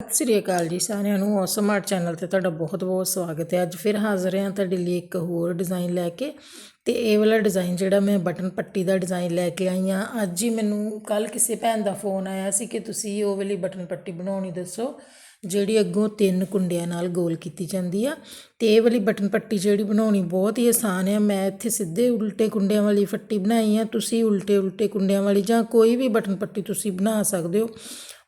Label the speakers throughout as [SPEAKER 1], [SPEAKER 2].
[SPEAKER 1] ਸਤਿ ਸ੍ਰੀ ਅਕਾਲ ਜੀ ਸਾਰਿਆਂ ਨੂੰ ਔਸਮ ਆਰਟ ਚੈਨਲ ਤੇ ਤੁਹਾਡਾ ਬਹੁਤ-ਬਹੁਤ ਸਵਾਗਤ ਹੈ। ਅੱਜ ਫਿਰ ਹਾਜ਼ਰ ਹਾਂ ਤੁਹਾਡੇ ਲਈ ਇੱਕ ਹੋਰ ਡਿਜ਼ਾਈਨ ਲੈ ਕੇ ਤੇ ਇਹ ਵਾਲਾ ਡਿਜ਼ਾਈਨ ਜਿਹੜਾ ਮੈਂ ਬਟਨ ਪੱਟੀ ਦਾ ਡਿਜ਼ਾਈਨ ਲੈ ਕੇ ਆਈ ਹਾਂ। ਅੱਜ ਹੀ ਮੈਨੂੰ ਕੱਲ ਕਿਸੇ ਭੈਣ ਦਾ ਫੋਨ ਆਇਆ ਸੀ ਕਿ ਤੁਸੀਂ ਉਹ ਵਾਲੀ ਬਟਨ ਪੱਟੀ ਬਣਾਉਣੀ ਦੱਸੋ, ਜਿਹੜੀ ਅੱਗੋਂ ਤਿੰਨ ਕੁੰਡਿਆਂ ਨਾਲ ਗੋਲ ਕੀਤੀ ਜਾਂਦੀ ਆ। ਤੇ ਇਹ ਵਾਲੀ ਬਟਨ ਪੱਟੀ ਜਿਹੜੀ ਬਣਾਉਣੀ ਬਹੁਤ ਹੀ ਆਸਾਨ ਆ। ਮੈਂ ਇੱਥੇ ਸਿੱਧੇ ਉਲਟੇ ਕੁੰਡਿਆਂ ਵਾਲੀ ਫੱਟੀ ਬਣਾਈ ਆ। ਤੁਸੀਂ ਉਲਟੇ ਉਲਟੇ ਕੁੰਡਿਆਂ ਵਾਲੀ ਜਾਂ ਕੋਈ ਵੀ ਬਟਨ ਪੱਟੀ ਤੁਸੀਂ ਬਣਾ ਸਕਦੇ ਹੋ।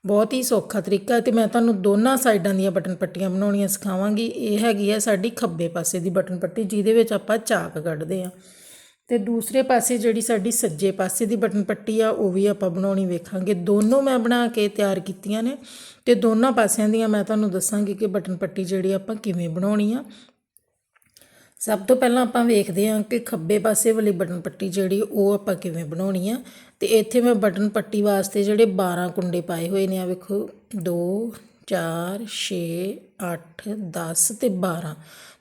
[SPEAKER 1] ਬਹੁਤ ਹੀ ਸੌਖਾ ਤਰੀਕਾ ਹੈ ਤੇ ਮੈਂ ਤੁਹਾਨੂੰ ਦੋਨਾਂ ਸਾਈਡਾਂ ਦੀਆਂ ਬਟਨ ਪੱਟੀਆਂ ਬਣਾਉਣੀਆਂ ਸਿਖਾਵਾਂਗੀ। ਇਹ ਹੈਗੀ ਹੈ ਸਾਡੀ ਖੱਬੇ ਪਾਸੇ ਦੀ ਬਟਨ ਪੱਟੀ, ਜਿਹਦੇ ਵਿੱਚ ਆਪਾਂ ਚਾਕ ਕੱਢਦੇ ਆ ਤੇ ਦੂਸਰੇ ਪਾਸੇ ਜਿਹੜੀ ਸਾਡੀ ਸੱਜੇ ਪਾਸੇ ਦੀ ਬਟਨ ਪੱਟੀ ਆ, ਉਹ ਵੀ ਆਪਾਂ ਬਣਾਉਣੀ ਵੇਖਾਂਗੇ। ਦੋਨੋਂ ਮੈਂ ਬਣਾ ਕੇ ਤਿਆਰ ਕੀਤੀਆਂ ਨੇ ਤੇ ਦੋਨਾਂ ਪਾਸਿਆਂ ਦੀਆਂ ਮੈਂ ਤੁਹਾਨੂੰ ਦੱਸਾਂਗੀ ਕਿ ਬਟਨ ਪੱਟੀ ਜਿਹੜੀ ਆਪਾਂ ਕਿਵੇਂ ਬਣਾਉਣੀ ਆ। ਸਭ ਤੋਂ ਪਹਿਲਾਂ ਆਪਾਂ ਵੇਖਦੇ ਹਾਂ ਕਿ ਖੱਬੇ ਪਾਸੇ ਵਾਲੀ ਬਟਨ ਪੱਟੀ ਜਿਹੜੀ, ਉਹ ਆਪਾਂ ਕਿਵੇਂ ਬਣਾਉਣੀ ਆ। ਤੇ ਇੱਥੇ ਮੈਂ ਬਟਨ ਪੱਟੀ ਵਾਸਤੇ ਜਿਹੜੇ 12 ਕੁੰਡੇ ਪਾਏ ਹੋਏ ਨੇ ਆ ਵੇਖੋ 2 4 6 8 10 ਤੇ 12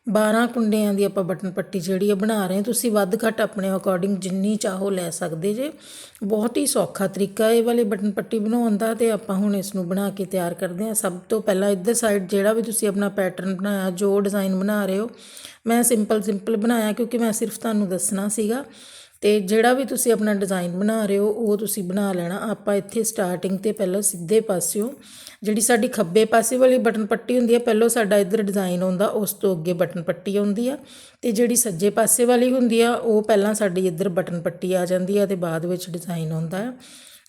[SPEAKER 1] 12 ਕੁੰਡਿਆਂ ਦੀ ਆਪਾਂ ਬਟਨ ਪੱਟੀ ਜਿਹੜੀ ਆ ਬਣਾ ਰਹੇ ਤੁਸੀਂ ਵੱਧ ਘੱਟ ਆਪਣੇ ਅਕੋਰਡਿੰਗ ਜਿੰਨੀ ਚਾਹੋ ਲੈ ਸਕਦੇ ਜੇ। ਬਹੁਤ ਹੀ ਸੌਖਾ ਤਰੀਕਾ ਇਹ ਵਾਲੇ ਬਟਨ ਪੱਟੀ ਬਣਾਉਣ ਦਾ ਤੇ ਆਪਾਂ ਹੁਣ ਇਸ ਨੂੰ ਬਣਾ ਕੇ ਤਿਆਰ ਕਰਦੇ ਹਾਂ। ਸਭ ਤੋਂ ਪਹਿਲਾਂ ਇੱਧਰ ਸਾਈਡ ਜਿਹੜਾ ਵੀ ਤੁਸੀਂ ਆਪਣਾ ਪੈਟਰਨ ਬਣਾਇਆ, ਜੋ ਡਿਜ਼ਾਈਨ ਬਣਾ ਰਹੇ ਹੋ, ਮੈਂ ਸਿੰਪਲ ਸਿੰਪਲ ਬਣਾਇਆ ਕਿਉਂਕਿ ਮੈਂ ਸਿਰਫ ਤੁਹਾਨੂੰ ਦੱਸਣਾ ਸੀਗਾ। ਤੇ ਜਿਹੜਾ ਵੀ ਤੁਸੀਂ ਆਪਣਾ ਡਿਜ਼ਾਈਨ ਬਣਾ ਰਹੇ ਹੋ, ਉਹ ਤੁਸੀਂ ਬਣਾ ਲੈਣਾ। ਆਪਾਂ ਇੱਥੇ ਸਟਾਰਟਿੰਗ ਤੇ ਪਹਿਲਾਂ ਸਿੱਧੇ ਪਾਸਿਓਂ ਜਿਹੜੀ ਸਾਡੀ ਖੱਬੇ ਪਾਸੇ ਵਾਲੀ ਬਟਨ ਪੱਟੀ ਹੁੰਦੀ ਹੈ ਪਹਿਲਾਂ ਸਾਡਾ ਇੱਧਰ ਡਿਜ਼ਾਈਨ ਆਉਂਦਾ, ਉਸ ਤੋਂ ਅੱਗੇ ਬਟਨ ਪੱਟੀ ਆਉਂਦੀ ਆ। ਤੇ ਜਿਹੜੀ ਸੱਜੇ ਪਾਸੇ ਵਾਲੀ ਹੁੰਦੀ ਆ, ਉਹ ਪਹਿਲਾਂ ਸਾਡੀ ਇੱਧਰ ਬਟਨ ਪੱਟੀ ਆ ਜਾਂਦੀ ਆ ਤੇ ਬਾਅਦ ਵਿੱਚ ਡਿਜ਼ਾਈਨ ਆਉਂਦਾ ਆ।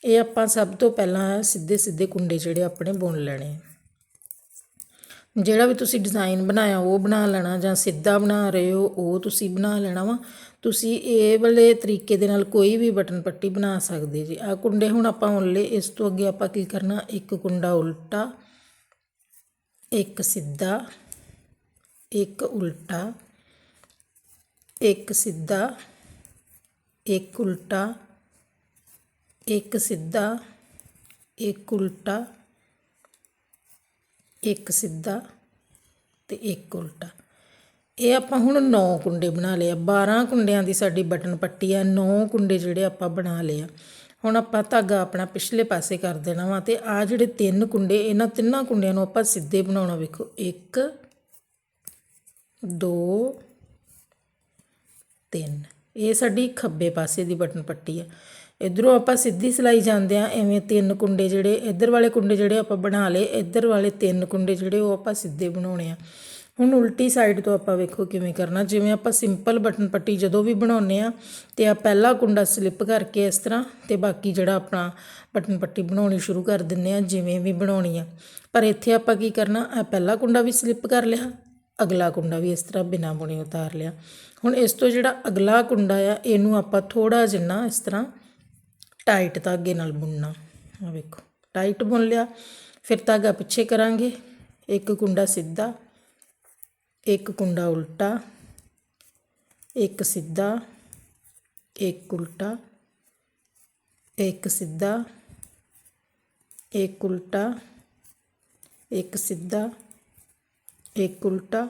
[SPEAKER 1] ਇਹ ਆਪਾਂ ਸਭ ਤੋਂ ਪਹਿਲਾਂ ਸਿੱਧੇ ਸਿੱਧੇ ਕੁੰਡੇ ਜਿਹੜੇ ਆਪਣੇ ਬੁਣ ਲੈਣੇ ਜਿਹੜਾ ਵੀ ਤੁਸੀਂ ਡਿਜ਼ਾਈਨ ਬਣਾਇਆ, ਉਹ ਬਣਾ ਲੈਣਾ ਜਾਂ ਸਿੱਧਾ ਬਣਾ ਰਹੇ ਹੋ, ਉਹ ਤੁਸੀਂ ਬਣਾ ਲੈਣਾ ਵਾ। ਤੁਸੀਂ ਇਹ ਵਾਲੇ ਤਰੀਕੇ ਦੇ ਨਾਲ ਕੋਈ ਵੀ ਬਟਨ ਪੱਟੀ ਬਣਾ ਸਕਦੇ ਜੀ। ਆ ਕੁੰਡੇ ਹੁਣ ਆਪਾਂ ਉਲੇ ਇਸ ਤੋਂ ਅੱਗੇ ਆਪਾਂ ਕੀ ਕਰਨਾ, ਇੱਕ ਕੁੰਡਾ ਉਲਟਾ, ਇੱਕ ਸਿੱਧਾ, ਇੱਕ ਉਲਟਾ, ਇੱਕ ਸਿੱਧਾ, ਇੱਕ ਉਲਟਾ, ਇੱਕ ਸਿੱਧਾ, ਇੱਕ ਉਲਟਾ। ਇੱਕ ਸਿੱਧਾ ਅਤੇ ਇੱਕ ਉਲਟਾ। ਇਹ ਆਪਾਂ ਹੁਣ 9 ਕੁੰਡੇ ਬਣਾ ਲਏ ਆ। 12 ਕੁੰਡਿਆਂ ਦੀ ਸਾਡੀ ਬਟਨ ਪੱਟੀ ਆ। 9 ਕੁੰਡੇ ਜਿਹੜੇ ਆਪਾਂ ਬਣਾ ਲਏ ਆ। ਹੁਣ ਆਪਾਂ ਧਾਗਾ ਆਪਣਾ ਪਿਛਲੇ ਪਾਸੇ ਕਰ ਦੇਣਾ ਵਾ ਤੇ ਆ ਜਿਹੜੇ ਤਿੰਨ ਕੁੰਡੇ, ਇਹਨਾਂ ਤਿੰਨਾਂ ਕੁੰਡਿਆਂ ਨੂੰ ਆਪਾਂ ਸਿੱਧੇ ਬਣਾਉਣਾ। ਵੇਖੋ 1 2 3 ਇਹ ਸਾਡੀ ਖੱਬੇ ਪਾਸੇ ਦੀ ਬਟਨ ਪੱਟੀ ਆ। ਇੱਧਰੋਂ ਆਪਾਂ ਸਿੱਧੀ ਸਿਲਾਈ ਜਾਂਦੇ ਆ ਐਵੇਂ ਤਿੰਨ ਕੁੰਡੇ ਜਿਹੜੇ, ਇੱਧਰ ਵਾਲੇ ਕੁੰਡੇ ਜਿਹੜੇ ਆਪਾਂ ਬਣਾ ਲਏ, ਇੱਧਰ ਵਾਲੇ ਤਿੰਨ ਕੁੰਡੇ ਜਿਹੜੇ ਉਹ ਆਪਾਂ ਸਿੱਧੇ ਬਣਾਉਣੇ ਆ। ਹੁਣ ਉਲਟੀ ਸਾਈਡ ਤੋਂ ਆਪਾਂ ਵੇਖੋ ਕਿਵੇਂ ਕਰਨਾ, ਜਿਵੇਂ ਆਪਾਂ ਸਿੰਪਲ ਬਟਨ ਪੱਟੀ ਜਦੋਂ ਵੀ ਬਣਾਉਨੇ ਆ ਤੇ ਆ ਪਹਿਲਾ ਕੁੰਡਾ ਸਲਿੱਪ ਕਰਕੇ ਇਸ ਤਰ੍ਹਾਂ, ਤੇ ਬਾਕੀ ਜਿਹੜਾ ਆਪਣਾ ਬਟਨ ਪੱਟੀ ਬਣਾਉਣੀ ਸ਼ੁਰੂ ਕਰ ਦਿੰਨੇ ਆ ਜਿਵੇਂ ਵੀ ਬਣਾਉਣੀ ਆ। ਪਰ ਇੱਥੇ ਆਪਾਂ ਕੀ ਕਰਨਾ ਆ ਪਹਿਲਾ ਕੁੰਡਾ ਵੀ ਸਲਿੱਪ ਕਰ ਲਿਆ, ਅਗਲਾ ਕੁੰਡਾ ਵੀ ਇਸ ਤਰ੍ਹਾਂ ਬਿਨਾ ਬੁਣੇ ਉਤਾਰ ਲਿਆ। ਹੁਣ ਇਸ ਤੋਂ ਜਿਹੜਾ ਅਗਲਾ ਕੁੰਡਾ ਆ, ਇਹਨੂੰ ਆਪਾਂ ਥੋੜਾ ਜਿੰਨਾ ਇਸ ਤਰ੍ਹਾਂ ਟਾਈਟ ਧਾਗੇ ਨਾਲ ਬੁਣਨਾ। ਆ ਵੇਖੋ, ਟਾਈਟ ਬੁਣ ਲਿਆ, ਫਿਰ ਧਾਗਾ ਪਿੱਛੇ ਕਰਾਂਗੇ। ਇੱਕ ਕੁੰਡਾ ਸਿੱਧਾ, ਇੱਕ ਕੁੰਡਾ ਉਲਟਾ, ਇੱਕ ਸਿੱਧਾ, ਇੱਕ ਉਲਟਾ, ਇੱਕ ਸਿੱਧਾ, ਇੱਕ ਉਲਟਾ, ਇੱਕ ਸਿੱਧਾ, ਇੱਕ ਉਲਟਾ,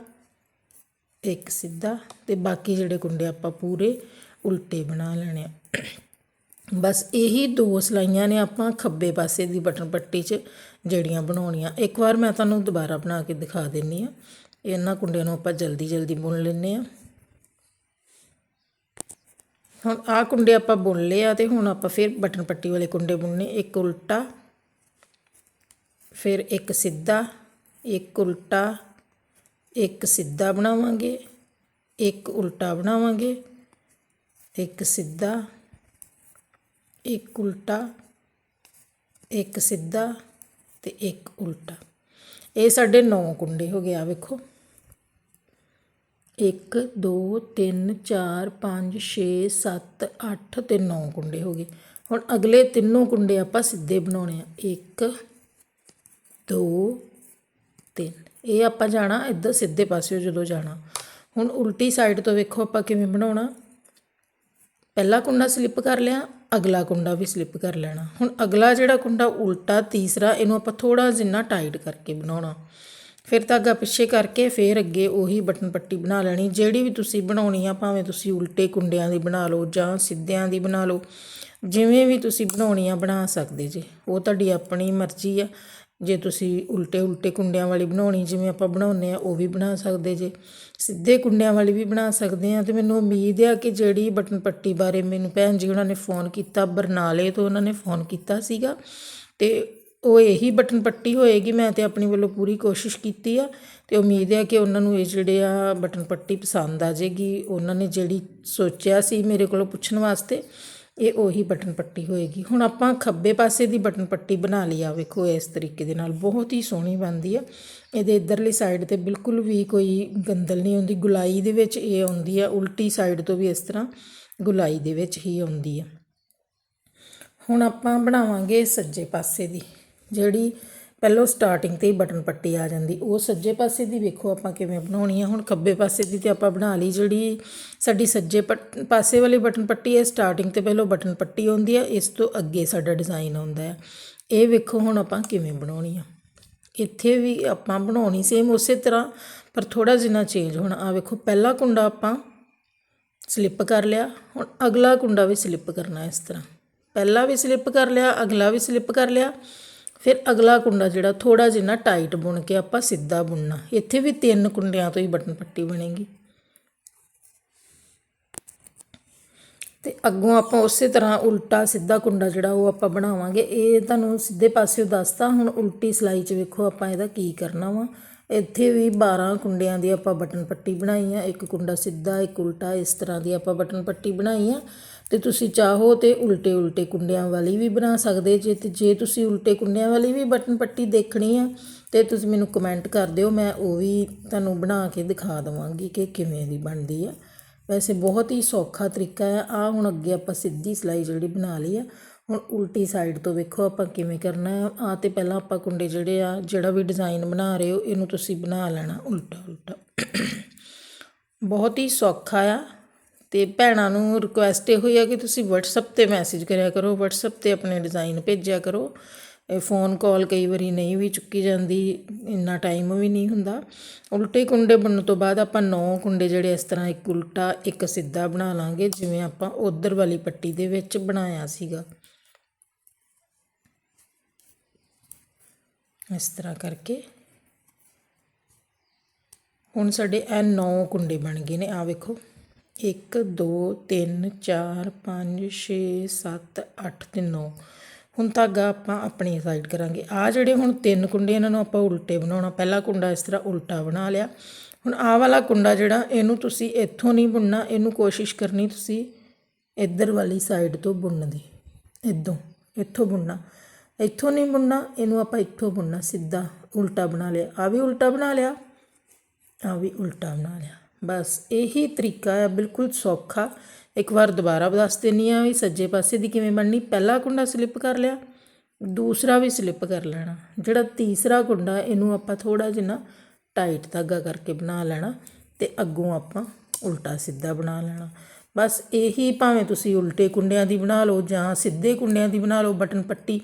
[SPEAKER 1] ਇੱਕ ਸਿੱਧਾ ਤੇ ਬਾਕੀ ਜਿਹੜੇ ਕੁੰਡੇ ਆਪਾਂ ਪੂਰੇ ਉਲਟੇ ਬਣਾ ਲੈਣੇ ਆ। ਬਸ ਇਹੀ ਦੋ ਸਲਾਈਆਂ ਨੇ ਆਪਾਂ ਖੱਬੇ ਪਾਸੇ ਦੀ ਬਟਨ ਪੱਟੀ 'ਚ ਜਿਹੜੀਆਂ ਬਣਾਉਣੀਆਂ। ਇੱਕ ਵਾਰ ਮੈਂ ਤੁਹਾਨੂੰ ਦੁਬਾਰਾ ਬਣਾ ਕੇ ਦਿਖਾ ਦਿੰਨੀ ਆ। ਇਹਨਾਂ ਕੁੰਡਿਆਂ ਨੂੰ ਆਪਾਂ ਜਲਦੀ ਜਲਦੀ ਬੁਣ ਲੈਨੇ ਆ। ਹੁਣ ਆਹ ਕੁੰਡੇ ਆਪਾਂ ਬੁਣ ਲਏ ਆ ਤੇ ਹੁਣ ਆਪਾਂ ਫਿਰ ਬਟਨ ਪੱਟੀ ਵਾਲੇ ਕੁੰਡੇ ਬੁਣਨੇ। ਇੱਕ ਉਲਟਾ, ਫਿਰ ਇੱਕ ਸਿੱਧਾ, ਇੱਕ ਉਲਟਾ, ਇੱਕ ਸਿੱਧਾ ਬਣਾਵਾਂਗੇ, ਇੱਕ ਉਲਟਾ ਬਣਾਵਾਂਗੇ, ਇੱਕ ਸਿੱਧਾ ਇੱਕ ਉਲਟਾ, ਇੱਕ ਸਿੱਧਾ ਅਤੇ ਇੱਕ ਉਲਟਾ। ਇਹ ਸਾਡੇ 9 ਕੁੰਡੇ ਹੋ ਗਿਆ ਵੇਖੋ। 1 2 3 4 5 6 7 8 ਤੇ 9 ਕੁੰਡੇ ਹੋ ਗਏ। ਹੁਣ ਅਗਲੇ ਤਿੰਨੋਂ ਕੁੰਡੇ ਆਪਾਂ ਸਿੱਧੇ ਬਣਾਉਣੇ ਆ। 1 2 3 ਇਹ ਆਪਾਂ ਜਾਣਾ ਇੱਧਰ ਸਿੱਧੇ ਪਾਸਿਓ ਜਦੋਂ ਜਾਣਾ। ਹੁਣ ਉਲਟੀ ਸਾਈਡ ਤੋਂ ਵੇਖੋ ਆਪਾਂ ਕਿਵੇਂ ਬਣਾਉਣਾ। ਪਹਿਲਾ ਕੁੰਡਾ ਸਲਿੱਪ ਕਰ ਲਿਆ। ਅਗਲਾ ਕੁੰਡਾ ਵੀ ਸਲਿੱਪ ਕਰ ਲੈਣਾ। ਹੁਣ ਅਗਲਾ ਜਿਹੜਾ ਕੁੰਡਾ ਉਲਟਾ, ਤੀਸਰਾ, ਇਹਨੂੰ ਆਪਾਂ ਥੋੜਾ ਜਿੰਨਾ ਟਾਈਟ ਕਰਕੇ ਬਣਾਉਣਾ। ਫਿਰ ਧਾਗਾ ਪਿੱਛੇ ਕਰਕੇ ਫਿਰ ਅੱਗੇ ਉਹੀ ਬਟਨ ਪੱਟੀ ਬਣਾ ਲੈਣੀ। ਜਿਹੜੀ ਵੀ ਤੁਸੀਂ ਬਣਾਉਣੀ ਆ, ਭਾਵੇਂ ਤੁਸੀਂ ਉਲਟੇ ਕੁੰਡਿਆਂ ਦੀ ਬਣਾ ਲਓ ਜਾਂ ਸਿੱਧਿਆਂ ਦੀ ਬਣਾ ਲਓ, ਜਿਵੇਂ ਵੀ ਤੁਸੀਂ ਬਣਾਉਣੀ ਆ ਬਣਾ ਸਕਦੇ ਜੀ। ਉਹ ਤੁਹਾਡੀ ਆਪਣੀ ਮਰਜ਼ੀ ਆ। ਜੇ ਤੁਸੀਂ ਉਲਟੇ ਉਲਟੇ ਕੁੰਡਿਆਂ ਵਾਲੀ ਬਣਾਉਣੀ, ਜਿਵੇਂ ਆਪਾਂ ਬਣਾਉਂਦੇ ਆ ਉਹ ਵੀ ਬਣਾ ਸਕਦੇ ਜੇ। ਸਿੱਧੇ ਕੁੰਡਿਆਂ ਵਾਲੀ ਵੀ ਬਣਾ ਸਕਦੇ ਆ ਤੇ ਮੈਨੂੰ ਉਮੀਦ ਆ ਕਿ ਜਿਹੜੀ ਬਟਨ ਪੱਟੀ ਬਾਰੇ ਮੈਨੂੰ ਭੈਣ ਜੀ ਉਹਨਾਂ ਨੇ ਫੋਨ ਕੀਤਾ, ਬਰਨਾਲੇ ਤੋਂ ਉਹਨਾਂ ਨੇ ਫੋਨ ਕੀਤਾ ਸੀਗਾ ਤੇ ਉਹ ਇਹੀ ਬਟਨ ਪੱਟੀ ਹੋਏਗੀ, ਮੈਂ ਤੇ ਆਪਣੀ ਵੱਲੋਂ ਪੂਰੀ ਕੋਸ਼ਿਸ਼ ਕੀਤੀ ਆ ਤੇ ਉਮੀਦ ਹੈ ਕਿ ਉਹਨਾਂ ਨੂੰ ਇਹ ਜਿਹੜੇ ਆ ਬਟਨ ਪੱਟੀ ਪਸੰਦ ਆ ਜਾਏਗੀ ਉਹਨਾਂ ਨੇ ਜਿਹੜੀ ਸੋਚਿਆ ਸੀ ਮੇਰੇ ਕੋਲੋਂ ਪੁੱਛਣ ਵਾਸਤੇ ਇਹ ਉਹੀ ਬਟਨ ਪੱਟੀ ਹੋਏਗੀ। ਹੁਣ ਆਪਾਂ ਖੱਬੇ ਪਾਸੇ ਦੀ ਬਟਨ ਪੱਟੀ ਬਣਾ ਲਈ ਆ, ਵੇਖੋ ਇਸ ਤਰੀਕੇ ਦੇ ਨਾਲ। ਬਹੁਤ ਹੀ ਸੋਹਣੀ ਬਣਦੀ ਆ। ਇਹਦੇ ਇਧਰਲੀ ਸਾਈਡ ਤੇ ਬਿਲਕੁਲ ਵੀ ਕੋਈ ਗੰਦਲ ਨਹੀਂ ਹੁੰਦੀ। ਗੁਲਾਈ ਦੇ ਵਿੱਚ ਇਹ ਆਉਂਦੀ ਆ, ਉਲਟੀ ਸਾਈਡ ਤੋਂ ਵੀ ਇਸ ਤਰ੍ਹਾਂ ਗੁਲਾਈ ਦੇ ਵਿੱਚ ਹੀ ਆਉਂਦੀ ਆ। ਹੁਣ ਆਪਾਂ ਬਣਾਵਾਂਗੇ ਸੱਜੇ ਪਾਸੇ ਦੀ, ਜਿਹੜੀ ਪਹਿਲਾਂ ਸਟਾਰਟਿੰਗ ਤੇ ਹੀ ਬਟਨ ਪੱਟੀ ਆ ਜਾਂਦੀ। ਉਹ ਸੱਜੇ ਪਾਸੇ ਦੀ ਵੇਖੋ ਆਪਾਂ ਕਿਵੇਂ ਬਣਾਉਣੀ ਆ। ਹੁਣ ਖੱਬੇ ਪਾਸੇ ਦੀ ਤੇ ਆਪਾਂ ਬਣਾ ਲਈ ਜਿਹੜੀ ਸਾਡੀ ਸੱਜੇ ਪੱਟ- ਪਾਸੇ ਵਾਲੀ ਬਟਨ ਪੱਟੀ ਹੈ ਸਟਾਰਟਿੰਗ ਤੇ ਪਹਿਲਾਂ ਬਟਨ ਪੱਟੀ ਆਉਂਦੀ ਹੈ ਇਸ ਤੋਂ ਅੱਗੇ ਸਾਡਾ ਡਿਜ਼ਾਈਨ ਆਉਂਦਾ ਹੈ ਇਹ ਵੇਖੋ ਹੁਣ ਆਪਾਂ ਕਿਵੇਂ ਬਣਾਉਣੀ ਆ। ਇੱਥੇ ਵੀ ਆਪਾਂ ਬਣਾਉਣੀ ਸੇਮ ਉਸੇ ਤਰ੍ਹਾਂ, ਪਰ ਥੋੜਾ ਜਿਹਾ ਚੇਂਜ ਹੋਣਾ। ਆ ਵੇਖੋ, ਪਹਿਲਾ ਕੁੰਡਾ ਆਪਾਂ ਸਲਿੱਪ ਕਰ ਲਿਆ। ਹੁਣ ਅਗਲਾ ਕੁੰਡਾ ਵੀ ਸਲਿੱਪ ਕਰਨਾ ਇਸ ਤਰ੍ਹਾਂ। ਪਹਿਲਾ ਵੀ ਸਲਿੱਪ ਕਰ ਲਿਆ, ਅਗਲਾ ਵੀ ਸਲਿੱਪ ਕਰ ਲਿਆ। ਫਿਰ ਅਗਲਾ ਕੁੰਡਾ ਜਿਹੜਾ ਥੋੜਾ ਜਿਹਾ ਟਾਈਟ ਬੁਣ ਕੇ ਆਪਾਂ ਸਿੱਧਾ ਬੁਣਨਾ। ਇੱਥੇ ਵੀ ਤਿੰਨ ਕੁੰਡਿਆਂ ਤੋਂ ਹੀ ਬਟਨ ਪੱਟੀ ਬਣੇਗੀ। ਤੇ ਅੱਗੋਂ ਆਪਾਂ ਉਸੇ ਤਰ੍ਹਾਂ ਉਲਟਾ ਸਿੱਧਾ ਕੁੰਡਾ ਜਿਹੜਾ ਉਹ ਆਪਾਂ ਬਣਾਵਾਂਗੇ। ਇਹ ਤੁਹਾਨੂੰ ਸਿੱਧੇ ਪਾਸਿਓਂ ਦੱਸਤਾ, ਹੁਣ ਉਲਟੀ ਸਲਾਈ 'ਚ ਵੇਖੋ ਆਪਾਂ ਇਹਦਾ ਕੀ ਕਰਨਾ ਵਾ। ਇੱਥੇ ਵੀ 12 ਕੁੰਡਿਆਂ ਦੀ ਆਪਾਂ ਬਟਨ ਪੱਟੀ ਬਣਾਈ ਆ। ਇੱਕ ਕੁੰਡਾ ਸਿੱਧਾ, ਇੱਕ ਉਲਟਾ, ਇਸ ਤਰ੍ਹਾਂ ਦੀ ਆਪਾਂ ਬਟਨ ਪੱਟੀ ਬਣਾਈ ਆ। ਤੇ ਤੁਸੀਂ ਚਾਹੋ ਤੇ ਉਲਟੇ ਉਲਟੇ ਕੁੰਡਿਆਂ ਵਾਲੀ ਵੀ ਬਣਾ ਸਕਦੇ ਜੇ ਤੇ ਜੇ ਤੁਸੀਂ ਉਲਟੇ ਕੁੰਡਿਆਂ ਵਾਲੀ ਵੀ ਬਟਨ ਪੱਟੀ ਦੇਖਣੀ ਆ, ਤੇ ਤੁਸੀਂ ਮੈਨੂੰ ਕਮੈਂਟ ਕਰ ਦਿਓ, ਮੈਂ ਉਹ ਵੀ ਤੁਹਾਨੂੰ ਬਣਾ ਕੇ ਦਿਖਾ ਦਵਾਂਗੀ ਕਿ ਕਿਵੇਂ ਦੀ ਬਣਦੀ ਆ। ਵੈਸੇ ਬਹੁਤ ਹੀ ਸੌਖਾ ਤਰੀਕਾ ਆ। ਆ ਹੁਣ ਅੱਗੇ ਆਪਾਂ ਸਿੱਧੀ ਸਲਾਈ ਜਿਹੜੀ ਬਣਾ ਲਈ ਆ, ਹੁਣ ਉਲਟੀ ਸਾਈਡ ਤੋਂ ਵੇਖੋ ਆਪਾਂ ਕਿਵੇਂ ਕਰਨਾ ਹੈ ਆ ਤੇ ਪਹਿਲਾਂ ਆਪਾਂ ਕੁੰਡੇ ਜਿਹੜੇ ਆ, ਜਿਹੜਾ ਵੀ ਡਿਜ਼ਾਈਨ ਬਣਾ ਰਹੇ ਹੋ, ਇਹਨੂੰ ਤੁਸੀਂ ਬਣਾ ਲੈਣਾ ਉਲਟਾ ਉਲਟਾ ਬਹੁਤ ਹੀ ਸੌਖਾ ਆ। ਤੇ ਭੈਣਾਂ ਨੂੰ ਰਿਕੁਐਸਟ ਇਹੋ ਹੀ ਆ ਕਿ ਤੁਸੀਂ WhatsApp ਤੇ ਮੈਸੇਜ ਕਰਿਆ ਕਰੋ, WhatsApp ਤੇ ਆਪਣੇ ਡਿਜ਼ਾਈਨ ਭੇਜਿਆ ਕਰੋ। ਇਹ ਫੋਨ ਕਾਲ ਕਈ ਵਾਰੀ ਨਹੀਂ ਵੀ ਚੁੱਕੀ ਜਾਂਦੀ, ਇੰਨਾ ਟਾਈਮ ਵੀ ਨਹੀਂ ਹੁੰਦਾ। ਉਲਟੇ ਕੁੰਡੇ ਬਣਨ ਤੋਂ ਬਾਅਦ ਆਪਾਂ ਨੌ ਕੁੰਡੇ ਜਿਹੜੇ ਇਸ ਤਰ੍ਹਾਂ ਇੱਕ ਉਲਟਾ, ਇੱਕ ਸਿੱਧਾ ਬਣਾ ਲਾਂਗੇ, ਜਿਵੇਂ ਆਪਾਂ ਉਧਰ ਵਾਲੀ ਪੱਟੀ ਦੇ ਵਿੱਚ ਬਣਾਇਆ ਸੀਗਾ। ਇਸ ਤਰ੍ਹਾਂ ਕਰਕੇ। ਹੁਣ ਸਾਡੇ ਇਹ ਨੌ ਕੁੰਡੇ ਬਣ ਗਏ ਨੇ ਆ ਵੇਖੋ। ਇੱਕ, ਦੋ, ਤਿੰਨ, ਚਾਰ, ਪੰਜ, ਛੇ, ਸੱਤ, ਅੱਠ ਅਤੇ ਨੌ। ਹੁਣ ਧਾਗਾ ਆਪਾਂ ਆਪਣੀ ਸਾਈਡ ਕਰਾਂਗੇ। ਆ ਜਿਹੜੇ ਹੁਣ ਤਿੰਨ ਕੁੰਡੇ ਇਹਨਾਂ ਨੂੰ ਆਪਾਂ ਉਲਟੇ ਬਣਾਉਣਾ। ਪਹਿਲਾ ਕੁੰਡਾ ਇਸ ਤਰ੍ਹਾਂ ਉਲਟਾ ਬਣਾ ਲਿਆ। ਹੁਣ ਆਹ ਵਾਲਾ ਕੁੰਡਾ ਜਿਹੜਾ, ਇਹਨੂੰ ਤੁਸੀਂ ਇੱਥੋਂ ਨਹੀਂ ਬੁਣਨਾ। ਇਹਨੂੰ ਕੋਸ਼ਿਸ਼ ਕਰਨੀ ਤੁਸੀਂ ਇੱਧਰ ਵਾਲੀ ਸਾਈਡ ਤੋਂ ਬੁਣਨ ਦੀ। ਇੱਦੋਂ ਇੱਥੋਂ ਬੁਣਨਾ। ਇੱਥੋਂ ਨਹੀਂ ਬੁਣਨਾ, ਇਹਨੂੰ ਆਪਾਂ ਇੱਥੋਂ ਬੁਣਨਾ। ਸਿੱਧਾ ਉਲਟਾ ਬਣਾ ਲਿਆ। ਆ ਵੀ ਉਲਟਾ ਬਣਾ ਲਿਆ। ਆ ਵੀ ਉਲਟਾ ਬਣਾ ਲਿਆ। ਬਸ ਇਹੀ ਤਰੀਕਾ ਹੈ, ਬਿਲਕੁਲ ਸੌਖਾ। ਇੱਕ ਵਾਰ ਦੁਬਾਰਾ ਦੱਸ ਦਿੰਨੀ ਆ ਵੀ ਸੱਜੇ ਪਾਸੇ ਦੀ ਕਿਵੇਂ ਬਣਨੀ। ਪਹਿਲਾ ਕੁੰਡਾ ਸਲਿੱਪ ਕਰ ਲਿਆ, ਦੂਸਰਾ ਵੀ ਸਲਿੱਪ ਕਰ ਲੈਣਾ। ਜਿਹੜਾ ਤੀਸਰਾ ਕੁੰਡਾ, ਇਹਨੂੰ ਆਪਾਂ ਥੋੜਾ ਜਿਹਾ ਟਾਈਟ ਧਾਗਾ ਕਰਕੇ ਬਣਾ ਲੈਣਾ ਤੇ ਅੱਗੋਂ ਆਪਾਂ ਉਲਟਾ ਸਿੱਧਾ ਬਣਾ ਲੈਣਾ। ਬਸ ਇਹੀ ਭਾਵੇਂ ਤੁਸੀਂ ਉਲਟੇ ਕੁੰਡਿਆਂ ਦੀ ਬਣਾ ਲਓ ਜਾਂ ਸਿੱਧੇ ਕੁੰਡਿਆਂ ਦੀ ਬਣਾ ਲਓ ਬਟਨ ਪੱਟੀ।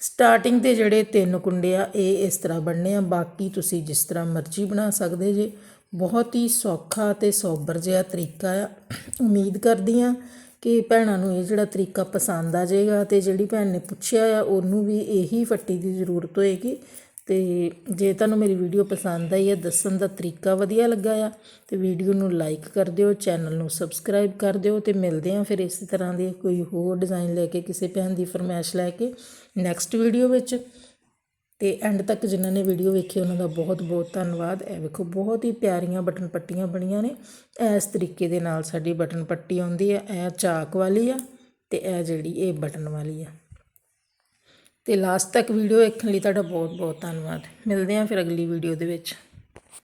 [SPEAKER 1] ਸਟਾਰਟਿੰਗ ਤੇ ਜਿਹੜੇ ਤਿੰਨ ਕੁੰਡੇ ਆ, ਇਹ ਇਸ ਤਰ੍ਹਾਂ ਬਣਨੇ ਆ। ਬਾਕੀ ਤੁਸੀਂ ਜਿਸ ਤਰ੍ਹਾਂ ਮਰਜ਼ੀ ਬਣਾ ਸਕਦੇ ਜੇ। ਬਹੁਤ ਹੀ ਸੌਖਾ ਅਤੇ ਸੋਬਰ ਜਿਹਾ ਤਰੀਕਾ ਆ। ਉਮੀਦ ਕਰਦੀ ਹਾਂ ਕਿ ਭੈਣਾਂ ਨੂੰ ਇਹ ਜਿਹੜਾ ਤਰੀਕਾ ਪਸੰਦ ਆ ਜਾਏਗਾ ਅਤੇ ਜਿਹੜੀ ਭੈਣ ਨੇ ਪੁੱਛਿਆ ਆ, ਉਹਨੂੰ ਵੀ ਇਹੀ ਫੱਟੀ ਦੀ ਜ਼ਰੂਰਤ ਹੋਏਗੀ। ਤੇ ਜੇ ਤੁਹਾਨੂੰ ਮੇਰੀ ਵੀਡੀਓ ਪਸੰਦ ਆਈ ਹੈ, ਦੱਸਣ ਦਾ ਤਰੀਕਾ ਵਧੀਆ ਲੱਗਾ ਆ, ਤੇ ਵੀਡੀਓ ਨੂੰ ਲਾਈਕ ਕਰ ਦਿਓ, ਚੈਨਲ ਨੂੰ ਸਬਸਕ੍ਰਾਈਬ ਕਰ ਦਿਓ, ਤੇ ਮਿਲਦੇ ਹਾਂ ਫਿਰ ਇਸੇ ਤਰ੍ਹਾਂ ਦੇ ਕੋਈ ਹੋਰ ਡਿਜ਼ਾਈਨ ਲੈ ਕੇ, ਕਿਸੇ ਭੈਣ ਦੀ ਫਰਮਾਇਸ਼ ਲੈ ਕੇ ਨੈਕਸਟ ਵੀਡੀਓ ਵਿੱਚ। ਅਤੇ ਐਂਡ ਤੱਕ ਜਿਨ੍ਹਾਂ ਨੇ ਵੀਡੀਓ ਵੇਖੀ, ਉਹਨਾਂ ਦਾ ਬਹੁਤ ਬਹੁਤ ਧੰਨਵਾਦ। ਇਹ ਵੇਖੋ, ਬਹੁਤ ਹੀ ਪਿਆਰੀਆਂ ਬਟਨ ਪੱਟੀਆਂ ਬਣੀਆਂ ਨੇ। ਇਸ ਤਰੀਕੇ ਦੇ ਨਾਲ ਸਾਡੀ ਬਟਨ ਪੱਟੀ ਆਉਂਦੀ ਹੈ ਇਹ ਚਾਕ ਵਾਲੀ ਆ ਅਤੇ ਇਹ ਜਿਹੜੀ ਇਹ ਬਟਨ ਵਾਲੀ ਆ। ਤੇ ਲਾਸਟ ਤੱਕ ਵੀਡੀਓ ਵੇਖਣ ਲਈ ਤੁਹਾਡਾ ਬਹੁਤ ਬਹੁਤ ਧੰਨਵਾਦ। ਮਿਲਦੇ ਹਾਂ ਫਿਰ ਅਗਲੀ ਵੀਡੀਓ ਦੇ ਵਿੱਚ।